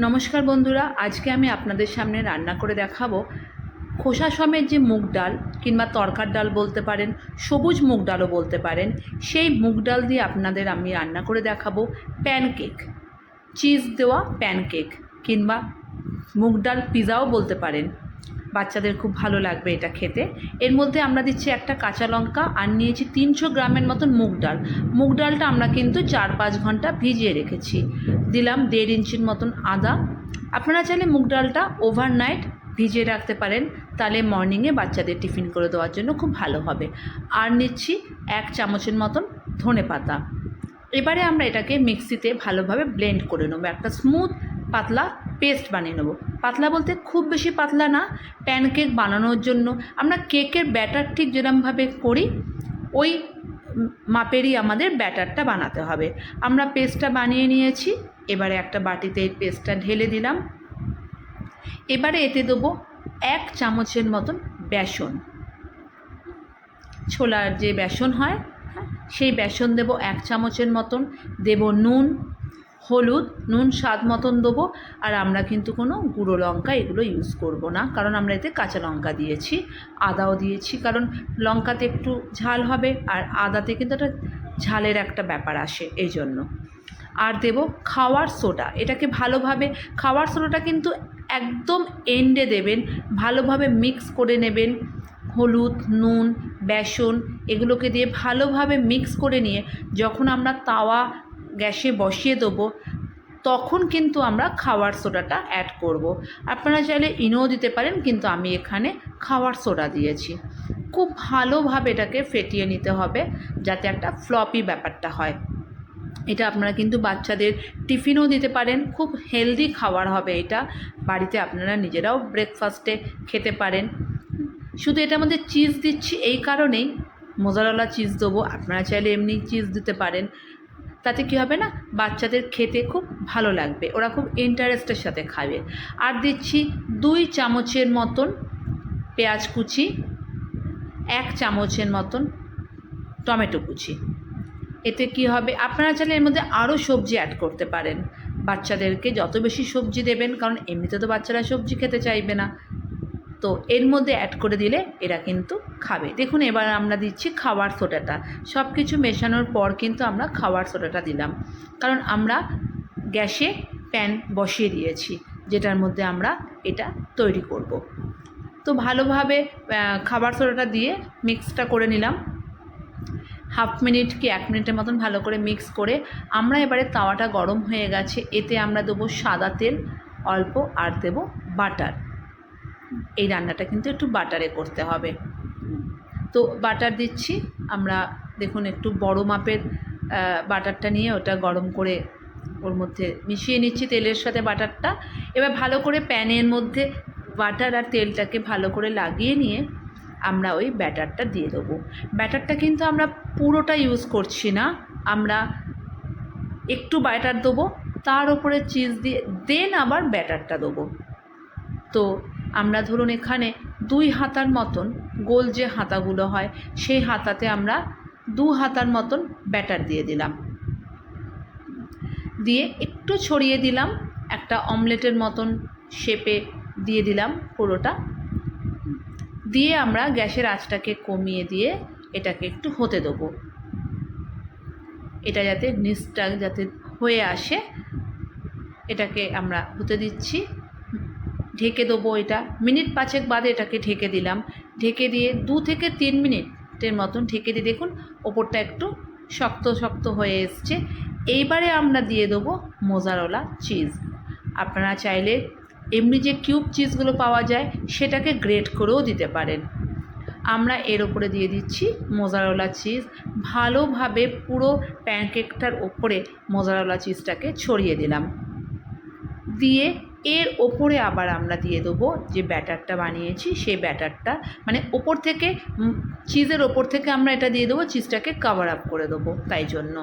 নমস্কার বন্ধুরা, আজকে আমি আপনাদের সামনে রান্না করে দেখাবো খোসা সমেত যে মুগ ডাল কিংবা তরকার ডাল বলতে পারেন, সবুজ মুগ ডালও বলতে পারেন, সেই মুগ ডাল দিয়ে আপনাদের আমি রান্না করে দেখাবো প্যানকেক, চিজ দেওয়া প্যানকেক কিংবা মুগ ডাল পিজাও বলতে পারেন। বাচ্চাদের খুব ভালো লাগবে এটা খেতে। এর মধ্যে আমরা দিচ্ছি একটা কাঁচা লঙ্কা আর নিয়েছি তিনশো গ্রামের মতন মুগ ডাল। মুগ ডালটা আমরা কিন্তু চার পাঁচ ঘণ্টা ভিজিয়ে রেখেছি। দিলাম দেড় ইঞ্চির মতন আদা। আপনারা চাইলে মুগ ডালটা ওভারনাইট ভিজিয়ে রাখতে পারেন। তাহলে মর্নিংয়ে বাচ্চাদের টিফিন করে দেওয়ার জন্য খুব ভালো হবে। আর নিচ্ছি এক চামচের মতন ধনে পাতা। এবারে আমরা এটাকে মিক্সিতে ভালোভাবে ব্লেন্ড করে নেব। একটা স্মুথ পাতলা পেস্ট বানিয়ে নেব। পাতলা বলতে খুব বেশি পাতলা না প্যানকেক বানানোর জন্য। আমরা কেকের ব্যাটার ঠিক যেরমভাবে করি ওই মাপেরই আমাদের ব্যাটারটা বানাতে হবে। আমরা পেস্টটা বানিয়ে নিয়েছি এবারে একটা বাটিতে এই পেস্টটা ঢেলে দিলাম। এবারে এতে দেবো এক চামচের মতন বেসন। ছোলার যে বেসন হয় হ্যাঁ, সেই বেসন দেব এক চামচের মতন। দেব নুন হলুদ, নুন, স্বাদ মতন দেবো। আর আমরা কিন্তু কোনো গুঁড়ো লঙ্কা এগুলো ইউজ করব না। কারণ আমরা এতে কাঁচা লঙ্কা দিয়েছি, আদাও দিয়েছি। কারণ লঙ্কাতে একটু ঝাল হবে আর আদাতে কিন্তু একটা ঝালের একটা ব্যাপার আসে এই জন্য আর দেব খাওয়ার সোডা। এটাকে ভালোভাবে খাওয়ার সোডাটা কিন্তু একদম এন্ডে দেবেন। ভালোভাবে মিক্স করে নেবেন। হলুদ, নুন, বেসন এগুলোকে দিয়ে ভালোভাবে মিক্স করে নিয়ে যখন আমরা তাওয়া গ্যাসে বসিয়ে দেবো, তখন কিন্তু আমরা খাওয়ার সোডাটা অ্যাড করব। আপনারা চাইলে ইনোও দিতে পারেন, কিন্তু আমি এখানে খাওয়ার সোডা দিয়েছি। খুব ভালোভাবে এটাকে ফেটিয়ে নিতে হবে, যাতে একটা ফ্লপি ব্যাপারটা হয়। এটা আপনারা কিন্তু বাচ্চাদের টিফিনও দিতে পারেন, খুব হেলদি খাবার হবে এটা। বাড়িতে আপনারা নিজেরাও ব্রেকফাস্টে খেতে পারেন। শুধু এটা আমাদের চিজ দিচ্ছি, এই কারণেই। মোজারলা চিজ দেবো, আপনারা চাইলে এমনি চিজ দিতে পারেন। তাতে কী হবে না? বাচ্চাদের খেতে খুব ভালো লাগবে। ওরা খুব ইন্টারেস্টের সাথে খাবে। আর দিচ্ছি দুই চামচের মতন পেঁয়াজ কুচি, এক চামচের মতন টমেটো কুচি। এতে কি হবে? আপনারা চাইলে এর মধ্যে আরও সবজি অ্যাড করতে পারেন। বাচ্চাদেরকে যত বেশি সবজি দেবেন, কারণ এমনিতে তো বাচ্চারা সবজি খেতে চাইবে না। তো এর মধ্যে অ্যাড করে দিলে এরা কিন্তু খাবে। দেখুন, এবার আমরা দিচ্ছি খাওয়ার সোডাটা সব কিছু মেশানোর পর কিন্তু আমরা খাওয়ার সোডাটা দিলাম। কারণ আমরা গ্যাসে প্যান বসিয়ে দিয়েছি, যেটার মধ্যে আমরা এটা তৈরি করব। তো ভালোভাবে খাবার সোডাটা দিয়ে মিক্সটা করে নিলাম। হাফ মিনিট কি এক মিনিটের মতন ভালো করে মিক্স করে আমরা এবারে তাওয়াটা গরম হয়ে গেছে। এতে আমরা দেবো সাদা তেল, অল্প আর দেবো বাটার। এই রান্নাটা কিন্তু একটু বাটারে করতে হবে। তো বাটার দিচ্ছি, আমরা দেখুন একটু বড় মাপের বাটারটা নিয়ে ওটা গরম করে ওর মধ্যে মিশিয়ে নিচ্ছি তেলের সাথে বাটারটা। এবার ভালো করে প্যানের মধ্যে বাটার আর তেলটাকে ভালো করে লাগিয়ে নিয়ে আমরা ওই ব্যাটারটা দিয়ে দেবো। ব্যাটারটা কিন্তু আমরা পুরোটা ইউজ করছি না, আমরা একটু ব্যাটার দেবো, তার উপরে চিজ দিয়ে দেন আবার ব্যাটারটা দেবো। তো আমরা ধরুন এখানে দুই হাতার মতন গোল যে হাতাগুলো হয়, সেই হাতাতে আমরা দু হাতার মতন ব্যাটার দিয়ে দিলাম। দিয়ে একটু ছড়িয়ে দিলাম, একটা অমলেটের মতন শেপে দিয়ে দিলাম পুরোটা। দিয়ে আমরা গ্যাসের আঁচটাকে কমিয়ে দিয়ে এটাকে একটু হতে দেবো। এটা যাতে নিচটা যাতে হয়ে আসে, এটাকে আমরা হতে দিচ্ছি। ঢেকে দেবো এটা। মিনিট পাঁচেক বাদে এটাকে ঢেকে দিলাম। ঢেকে দিয়ে দু থেকে তিন মিনিটের মতন ঢেকে দিয়ে দেখুন, ওপরটা একটু শক্ত শক্ত হয়ে এসছে। এইবারে আমরা দিয়ে দেবো মোজারোলা চিজ। আপনারা চাইলে এমনি যে কিউব চিজগুলো পাওয়া যায়, সেটাকে গ্রেট করেও দিতে পারেন। আমরা এর ওপরে দিয়ে দিচ্ছি মোজারোলা চিজ। ভালোভাবে পুরো প্যানকেকটার ওপরে মোজারোলা চিজটাকে ছড়িয়ে দিলাম। দিয়ে এর ওপরে আবার আমরা দিয়ে দেবো যে ব্যাটারটা বানিয়েছি, সেই ব্যাটারটা মানে ওপর থেকে চিজের ওপর থেকে আমরা এটা দিয়ে দেবো চিজটাকে কভার আপ করে দেবো, তাই জন্য।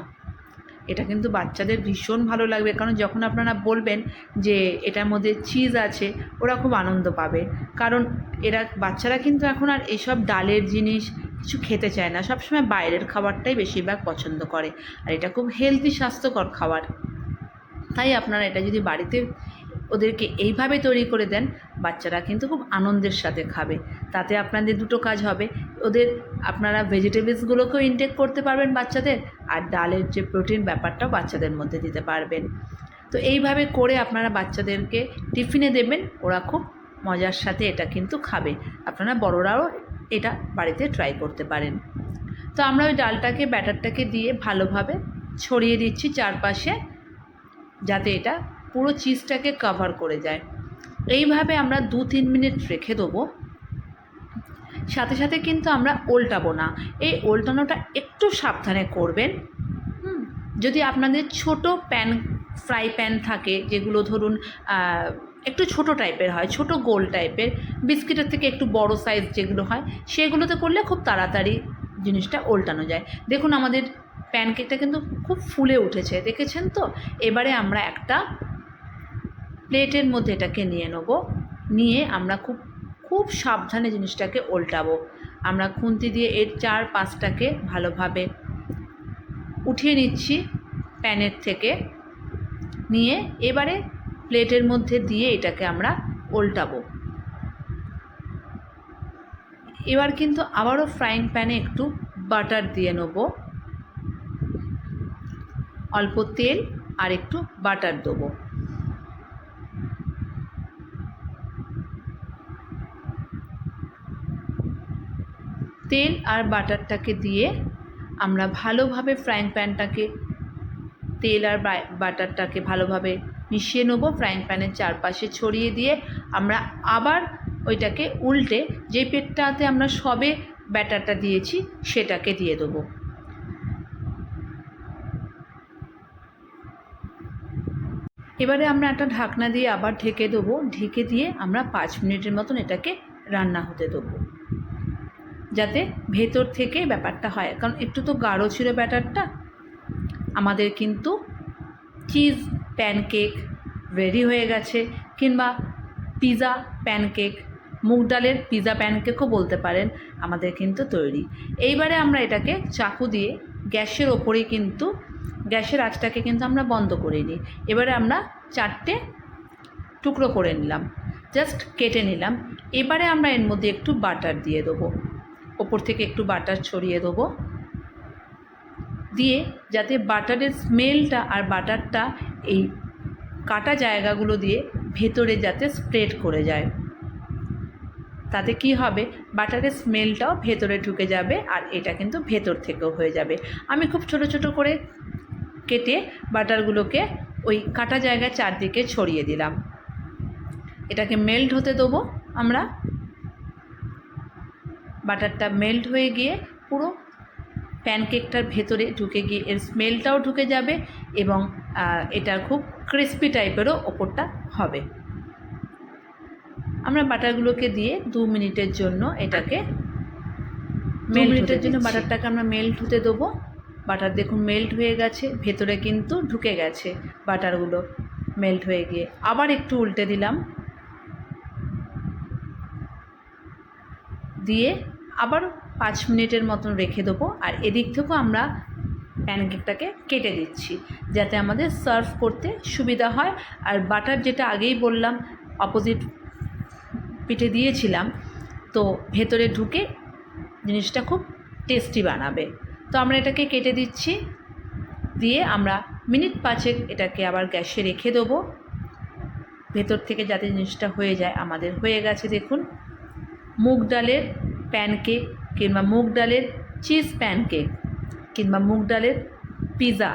এটা কিন্তু বাচ্চাদের ভীষণ ভালো লাগবে, কারণ যখন আপনারা বলবেন যে এটার মধ্যে চিজ আছে, ওরা খুব আনন্দ পাবে। কারণ এরা, বাচ্চারা কিন্তু এখন আর এইসব ডালের জিনিস কিছু খেতে চায় না, সবসময় বাইরের খাবারটাই বেশিরভাগ পছন্দ করে। আর এটা খুব হেলদি স্বাস্থ্যকর খাবার। তাই আপনারা এটা যদি বাড়িতে ওদেরকে এইভাবে তৈরি করে দেন, বাচ্চারা কিন্তু খুব আনন্দের সাথে খাবে। তাতে আপনাদের দুটো কাজ হবে। ওদের আপনারা ভেজিটেবলসগুলোকেও ইনটেক করতে পারবেন বাচ্চাদের, আর ডালের যে প্রোটিন ব্যাপারটাও বাচ্চাদের মধ্যে দিতে পারবেন। তো এইভাবে করে আপনারা বাচ্চাদেরকে টিফিনে দেবেন, ওরা খুব মজার সাথে এটা কিন্তু খাবে। আপনারা বড়রাও এটা বাড়িতে ট্রাই করতে পারেন। তো আমরা ওই ডালটাকে, ব্যাটারটাকে দিয়ে ভালোভাবে ছড়িয়ে দিচ্ছি চারপাশে, যাতে এটা পুরো চিজটাকে কভার করে যায়। এইভাবে আমরা দু তিন মিনিট রেখে দেবো। সাথে সাথে কিন্তু আমরা ওল্টাবো না। এই ওল্টানোটা একটু সাবধানে করবেন। যদি আপনাদের ছোট প্যান ফ্রাই প্যান থাকে, যেগুলো ধরুন একটু ছোট টাইপের হয়, ছোট গোল টাইপের বিস্কিটের থেকে একটু বড় সাইজ যেগুলো হয়, সেগুলোতে করলে খুব তাড়াতাড়ি জিনিসটা ওল্টানো যায়। দেখুন আমাদের প্যানকেকটা কিন্তু খুব ফুলে উঠেছে, দেখেছেন তো? এবারে আমরা একটা প্লেটের মধ্যে এটাকে নিয়ে নেব। নিয়ে আমরা খুব খুব সাবধানে জিনিসটাকে ওল্টাবো। আমরা খুন্তি দিয়ে এর চার পাঁচটাকে ভালোভাবে উঠিয়ে নিচ্ছি প্যানের থেকে। নিয়ে এবারে প্লেটের মধ্যে দিয়ে এটাকে আমরা ওল্টাবো। এবার কিন্তু আবারও ফ্রাইং প্যানে একটু বাটার দিয়ে নেব। অল্প তেল আর একটু বাটার দেবো। তেল আর বাটারটাকে দিয়ে আমরা ভালোভাবে ফ্রাইং প্যানটাকে তেল আর বাটারটাকে ভালোভাবে মিশিয়ে নেব। ফ্রাইং প্যানের চারপাশে ছড়িয়ে দিয়ে আমরা আবার ওইটাকে উল্টে যে পেটটাতে আমরা সবে ব্যাটারটা দিয়েছি, সেটাকে দিয়ে দেবো। এবারে আমরা একটা ঢাকনা দিয়ে আবার ঢেকে দেবো। ঢেকে দিয়ে আমরা পাঁচ মিনিটের মতন এটাকে রান্না হতে দেবো। যাতে ভেতর থেকে ব্যাপারটা হয়। কারণ একটু তো গাঢ় ছিল ব্যাটারটা। আমাদের কিন্তু চিজ প্যানকেক রেডি হয়ে গেছে। কিংবা পিৎজা প্যানকেক মুগ ডালের পিৎজা প্যানকেকও বলতে পারেন, আমাদের কিন্তু তৈরি। এইবারে আমরা এটাকে চাকু দিয়ে গ্যাসের ওপরেই কিন্তু, গ্যাসের আঁচটাকে কিন্তু আমরা বন্ধ করে নিই। এবারে আমরা চারটে টুকরো করে নিলাম। জাস্ট কেটে নিলাম। এবারে আমরা এর মধ্যে একটু বাটার দিয়ে দেবো। ওপর থেকে একটু বাটার ছড়িয়ে দেবো। দিয়ে যাতে বাটারের স্মেলটা আর বাটারটা এই কাটা জায়গাগুলো দিয়ে ভেতরে যাতে স্প্রেড করে যায়। তাতে কি হবে? বাটারের স্মেলটাও ভেতরে ঢুকে যাবে আর এটা কিন্তু ভেতর থেকেও হয়ে যাবে। আমি খুব ছোট ছোট করে কেটে বাটারগুলোকে ওই কাটা জায়গায় চারদিকে ছড়িয়ে দিলাম। এটাকে মেল্ট হতে দেবো আমরা। বাটারটা মেল্ট হয়ে গিয়ে পুরো প্যানকেকটার ভেতরে ঢুকে গিয়ে এর স্মেলটাও ঢুকে যাবে এবং এটা খুব ক্রিস্পি টাইপেরও ওপরটা হবে। আমরা বাটারগুলোকে দিয়ে দু মিনিটের জন্য এটাকে দু মিনিটের জন্য বাটারটাকে আমরা মেল্ট হতে দেবো। বাটার দেখুন মেল্ট হয়ে গেছে ভেতরে কিন্তু ঢুকে গেছে বাটারগুলো মেল্ট হয়ে গিয়ে। আবার একটু উল্টে দিলাম। দিয়ে আবার পাঁচ মিনিটের মতন রেখে দেবো। আর এদিক থেকেও আমরা প্যানকেকটাকে কেটে দিচ্ছি, যাতে আমাদের সার্ভ করতে সুবিধা হয়। আর বাটার যেটা আগেই বললাম, অপোজিট পিঠে দিয়েছিলাম, তো ভেতরে ঢুকে জিনিসটা খুব টেস্টি বানাবে। তো আমরা এটাকে কেটে দিচ্ছি, দিয়ে আমরা মিনিট পাঁচেক এটাকে আবার গ্যাসে রেখে দেবো। ভেতর থেকে যাতে জিনিসটা হয়ে যায়, আমাদের হয়ে গেছে দেখুন। মুগ ডালের প্যানকেক কিংবা মুগ ডালের চিজ প্যানকেক কিংবা মুগ ডালের পিৎজা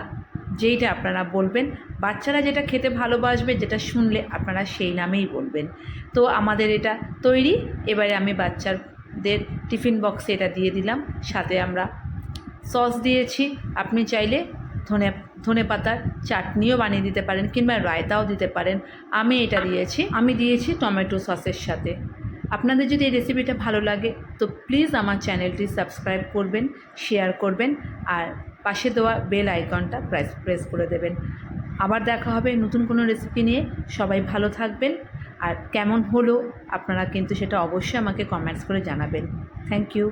যেইটা আপনারা বলবেন। বাচ্চারা যেটা খেতে ভালোবাসবে, যেটা শুনলে আপনারা সেই নামেই বলবেন। তো আমাদের এটা তৈরি। এবারে আমি বাচ্চাদের টিফিন বক্সে এটা দিয়ে দিলাম। সাথে আমরা সস দিয়েছি। আপনি চাইলে ধনে ধনে পাতার চাটনিও বানিয়ে দিতে পারেন কিংবা রায়তাও দিতে পারেন। আমি এটা দিয়েছি। আমি দিয়েছি টমেটো সসের সাথে। আপনাদের যদি এই রেসিপিটা ভালো লাগে, তো প্লিজ আমার চ্যানেলটি সাবস্ক্রাইব করবেন শেয়ার করবেন, আর পাশে দেওয়া বেল আইকনটা প্রেস প্রেস করে দেবেন। আবার দেখা হবে নতুন কোনো রেসিপি নিয়ে। সবাই ভালো থাকবেন। আর কেমন হলো আপনারা কিন্তু সেটা অবশ্যই আমাকে কমেন্টস করে জানাবেন। Thank you